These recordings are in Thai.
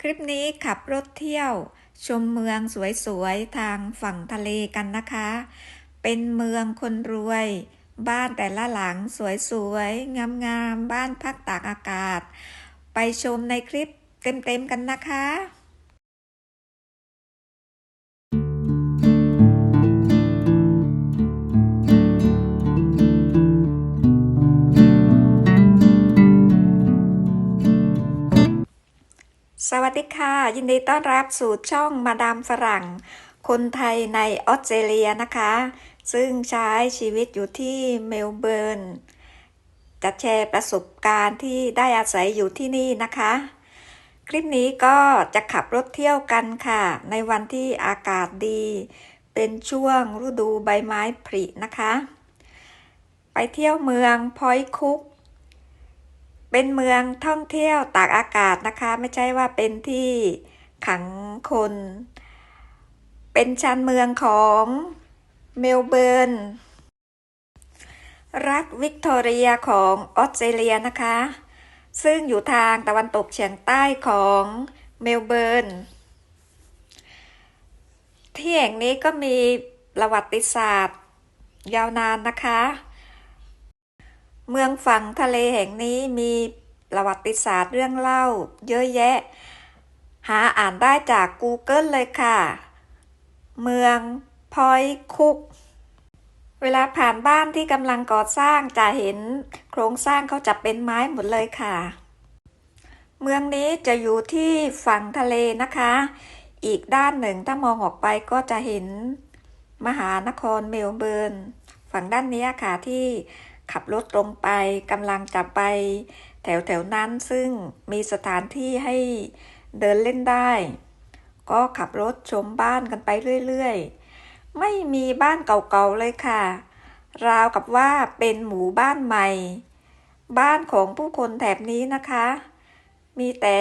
คลิปนี้ขับรถเที่ยว ชมเมืองสวยๆ ทางฝั่งทะเลกันนะคะ เป็นเมืองคนรวย บ้านแต่ละหลังสวยๆ งามๆ บ้านพักตากอากาศ ไปชมในคลิปเต็มๆ กันนะคะ สวัสดีค่ะ ยินดีต้อนรับสู่ช่องมาดามฝรั่ง คนไทยในออสเตรเลียนะคะ ซึ่งใช้ชีวิตอยู่ที่เมลเบิร์นจะแชร์ประสบการณ์ที่ได้อาศัยอยู่ที่นี่นะคะ คลิปนี้ก็จะขับรถเที่ยวกันค่ะ ในวันที่อากาศดี เป็นช่วงฤดูใบไม้ผลินะคะ ไปเที่ยวเมืองพอยคุก เป็นเมืองท่องเที่ยวตากอากาศนะคะ ไม่ใช่ว่าเป็นที่ขังคน เป็นชานเมืองของเมลเบิร์น รัฐวิกตอเรียของออสเตรเลียนะคะ ซึ่งอยู่ทางตะวันตกเฉียงใต้ของเมลเบิร์น ที่แห่งนี้ก็มีประวัติศาสตร์ยาวนานนะคะ เมืองฝั่งทะเลแห่งนี้มีประวัติศาสตร์เรื่องเล่า เยอะแยะ หาอ่านได้จาก Google เลยค่ะ เมืองพอยคุก เวลาผ่านบ้านที่กำลังก่อสร้างจะเห็นโครงสร้างเขาจะเป็นไม้หมดเลยค่ะ เมืองนี้จะอยู่ที่ฝั่งทะเลนะคะ อีกด้านหนึ่งถ้ามองออกไปก็จะเห็นมหานครเมลเบิร์น ฝั่งด้านนี้ค่ะที่ ขับรถตรงไปกำลังจะไปแถวแถวนั้นซึ่งมีสถานที่ให้เดินเล่นได้ ก็ขับรถชมบ้านกันไปเรื่อยๆ ไม่มีบ้านเก่าๆเลยค่ะ ราวกับว่าเป็นหมู่บ้านใหม่ บ้านของผู้คนแถบนี้นะคะ มีแต่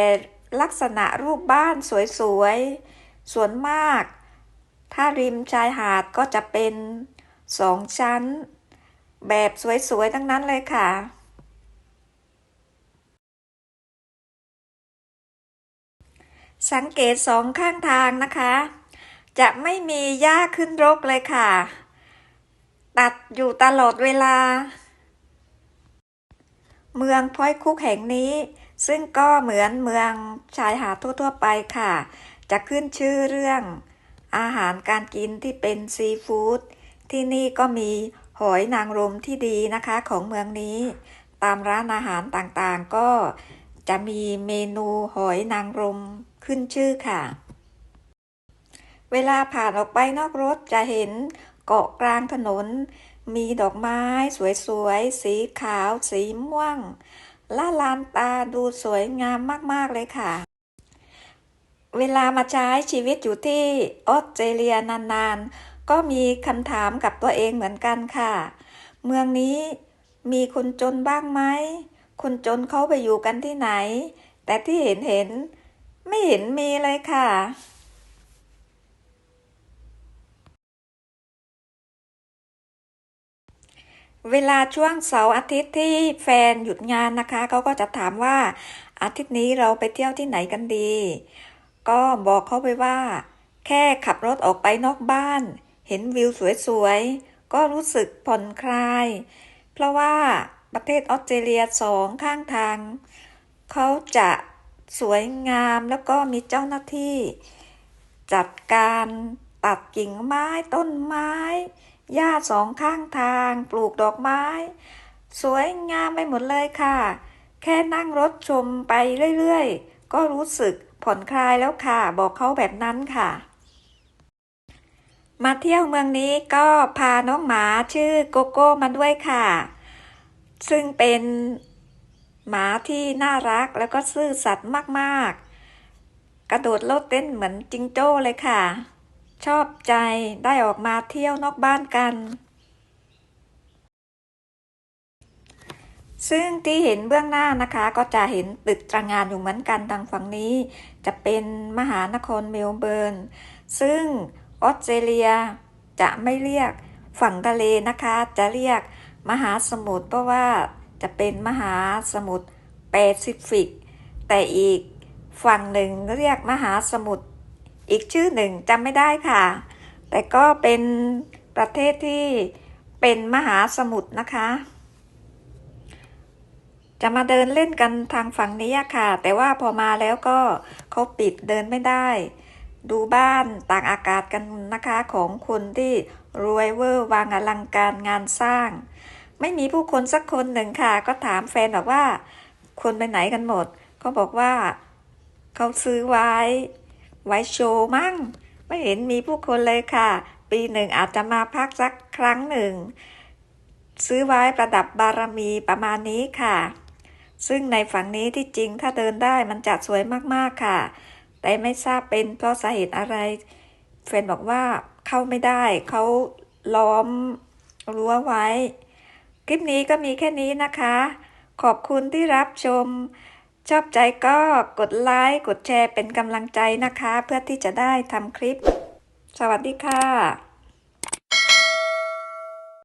ลักษณะรูปบ้านสวยๆ ส่วนมาก ถ้าริมชายหาดก็จะเป็นสองชั้น แบบสวยๆ ทั้งนั้นเลยค่ะสังเกตสองข้างทางนะคะ จะไม่มีหญ้าขึ้นรกเลยค่ะ ตัดอยู่ตลอดเวลา เมืองพอยคุกแห่งนี้ ซึ่งก็เหมือนเมืองชายหาดทั่วๆไปค่ะ จะขึ้นชื่อเรื่องอาหารการกินที่เป็นซีฟู้ดที่นี่ก็มี หอยนางรมที่ดีนะคะของเมืองนี้ ตามร้านอาหารต่างๆ ก็จะมีเมนูหอยนางรมขึ้นชื่อค่ะ เวลาผ่านออกไปนอกรถจะเห็นเกาะกลางถนน มีดอกไม้สวยๆ สีขาว สีม่วงละลานตาดูสวยงามมากๆเลยค่ะ เวลามาใช้ชีวิตอยู่ที่ออสเตรเลียนานๆ ก็มีคำถามกับตัวเองเหมือนกันค่ะ เมืองนี้มีคนจนบ้างไหม คนจนเขาไปอยู่กันที่ไหน แต่ที่เห็นเห็นไม่เห็นมีเลยค่ะ เวลาช่วงเสาร์อาทิตย์ที่แฟนหยุดงานนะคะเขาก็จะถามว่าอาทิตย์นี้เราไปเที่ยวที่ไหนกันดี ก็บอกเขาไปว่า แค่ขับรถออกไปนอกบ้าน เห็นวิวสวยๆ ก็รู้สึกผ่อนคลาย เพราะว่าประเทศออสเตรเลียสองข้างทาง เขาจะสวยงามแล้วก็มีเจ้าหน้าที่ จัดการตัดกิ่งไม้ต้นไม้หญ้าสองข้างทาง ปลูกดอกไม้ สวยงามไปหมดเลยค่ะ แค่นั่งรถชมไปเรื่อยๆ ก็รู้สึกผ่อนคลายแล้วค่ะ บอกเขาแบบนั้นค่ะ มาเที่ยวเมืองนี้ก็พาน้องหมาชื่อโกโก้มาด้วยค่ะ ซึ่งเป็นหมาที่น่ารักแล้วก็ซื่อสัตย์มากๆ กระโดดโลดเต้นเหมือนจิงโจ้เลยค่ะ ชอบใจได้ออกมาเที่ยวนอกบ้านกัน ซึ่งที่เห็นเบื้องหน้านะคะก็จะเห็นตึกตระงานอยู่เหมือนกันทางฝั่งนี้ จะเป็นมหานครเมลเบิร์น ซึ่ง ออสเตรเลียจะไม่เรียกฝั่งทะเลนะคะ จะเรียกมหาสมุทรเพราะว่าจะเป็นมหาสมุทรแปซิฟิก แต่อีกฝั่งหนึ่งเรียกมหาสมุทรอีกชื่อหนึ่งจำไม่ได้ค่ะ แต่ก็เป็นประเทศที่เป็นมหาสมุทรนะคะ จะมาเดินเล่นกันทางฝั่งนี้ค่ะ แต่ว่าพอมาแล้วก็เขาปิดเดินไม่ได้ ดูบ้านต่างอากาศกันนะคะของคนที่รวยเวอร์วางอลังการงานสร้าง ไม่มีผู้คนสักคนหนึ่งค่ะ ก็ถามแฟนบอกว่า คนไปไหนกันหมดเขาบอกว่าเขาซื้อไว้ ไว้โชว์มั่ง ไม่เห็นมีผู้คนเลยค่ะ ปีหนึ่งอาจจะมาพักสักครั้งหนึ่ง ซื้อไว้ประดับบารมีประมาณนี้ค่ะ ซึ่งในฝั่งนี้ที่จริงถ้าเดินได้มันจะสวยมากๆค่ะ แต่ไม่ทราบเป็นเพราะสาเหตุอะไร แฟนบอกว่าเข้าไม่ได้เขาล้อมรั้วไว้ คลิปนี้ก็มีแค่นี้นะคะ ขอบคุณที่รับชม ชอบใจก็กดไลค์กดแชร์เป็นกำลังใจนะคะ เพื่อที่จะได้ทำคลิป สวัสดีค่ะ